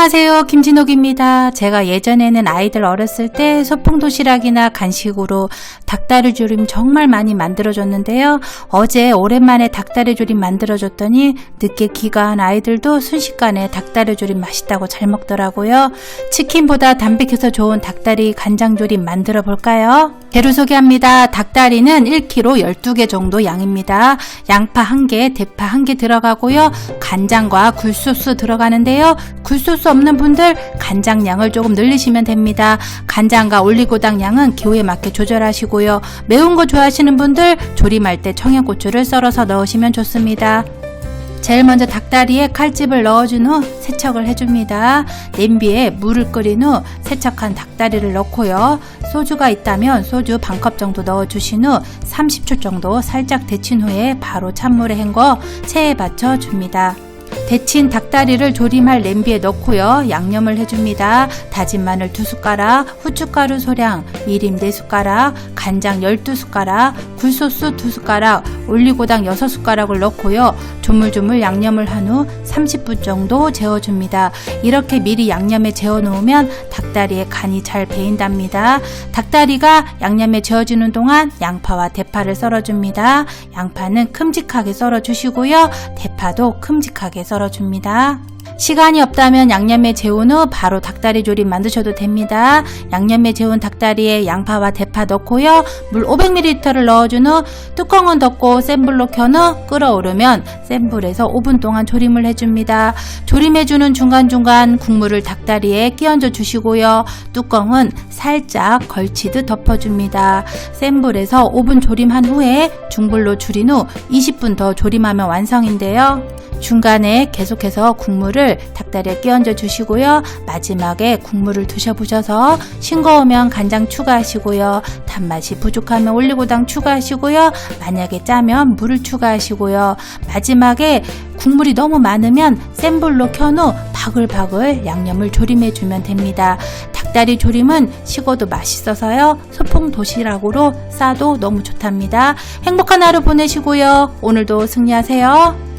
안녕하세요. 김진옥입니다. 제가 예전에는 아이들 어렸을 때 소풍 도시락이나 간식으로 닭다리 조림 정말 많이 만들어줬는데요. 어제 오랜만에 닭다리 조림 만들어줬더니 늦게 귀가한 아이들도 순식간에 닭다리 조림 맛있다고 잘 먹더라고요. 치킨보다 담백해서 좋은 닭다리 간장 조림 만들어 볼까요? 재료 소개합니다. 닭다리는 1kg 12개 정도 양입니다. 양파 1개, 대파 1개 들어가고요. 간장과 굴소스 들어가는데요. 굴소스 없는 분들 간장 양을 조금 늘리시면 됩니다. 간장과 올리고당 양은 기호에 맞게 조절하시고요. 매운 거 좋아하시는 분들 조림할 때 청양고추를 썰어서 넣으시면 좋습니다. 제일 먼저 닭다리에 칼집을 넣어준 후 세척을 해줍니다. 냄비에 물을 끓인 후 세척한 닭다리를 넣고요. 소주가 있다면 소주 반컵 정도 넣어주신 후 30초 정도 살짝 데친 후에 바로 찬물에 헹궈 체에 받쳐 줍니다. 데친 닭다리를 조림할 냄비에 넣고요. 양념을 해줍니다. 다진 마늘 2숟가락, 후춧가루 소량, 미림 4숟가락, 간장 12숟가락, 굴소스 2숟가락, 올리고당 6숟가락을 넣고요. 조물조물 양념을 한 후 30분 정도 재워줍니다. 이렇게 미리 양념에 재워놓으면 닭다리에 간이 잘 배인답니다. 닭다리가 양념에 재워지는 동안 양파와 대파를 썰어줍니다. 양파는 큼직하게 썰어주시고요. 대파도 큼직하게 썰어줍니다. 시간이 없다면 양념에 재운 후 바로 닭다리 조림 만드셔도 됩니다. 양념에 재운 닭다리에 양파와 대파 넣고요. 물 500ml를 넣어준 후 뚜껑은 덮고 센 불로 켠 후 끓어오르면 센 불에서 5분 동안 조림을 해줍니다. 조림해주는 중간중간 국물을 닭다리에 끼얹어 주시고요. 뚜껑은 살짝 걸치듯 덮어줍니다. 센 불에서 5분 조림한 후에 중불로 줄인 후 20분 더 조림하면 완성인데요. 중간에 계속해서 국물을 닭다리에 끼얹어 주시고요. 마지막에 국물을 드셔보셔서 싱거우면 간장 추가하시고요. 단맛이 부족하면 올리고당 추가하시고요. 만약에 짜면 물을 추가하시고요. 마지막에 국물이 너무 많으면 센 불로 켠 후 바글바글 양념을 조림해 주면 됩니다. 닭다리 조림은 식어도 맛있어서요. 소풍 도시락으로 싸도 너무 좋답니다. 행복한 하루 보내시고요. 오늘도 승리하세요.